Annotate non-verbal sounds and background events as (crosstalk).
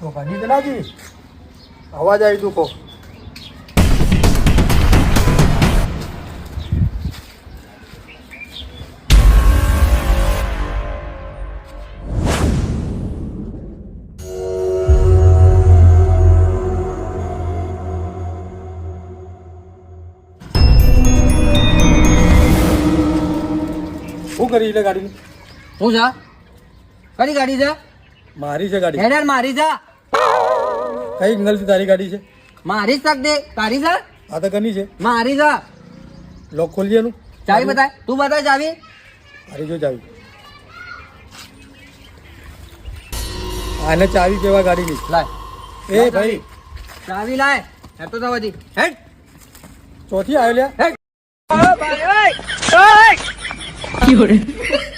તો ગાડી ચલાવજી અવાજ આવી તું કહો શું કરી એટલે ગાડી? હું છે કઈ ગાડી છે? મારી છે ગાડી. હેડર મારી છે. કઈ એંગલથી તારી ગાડી છે? મારી જ તક દે તારી સર આ તો કની છે? મારી છે. લોક ખોલી એનું ચાવી બતાય તું બતાય ચાવી. મારી જો ચાવી. આને ચાવી કેવા ગાડીની લાય. એ ભાઈ. ચાવી. લાય. હે તો જવાજી હેડ ચોથી આવ્યો લ્યા? હેડ Fiore. (laughs)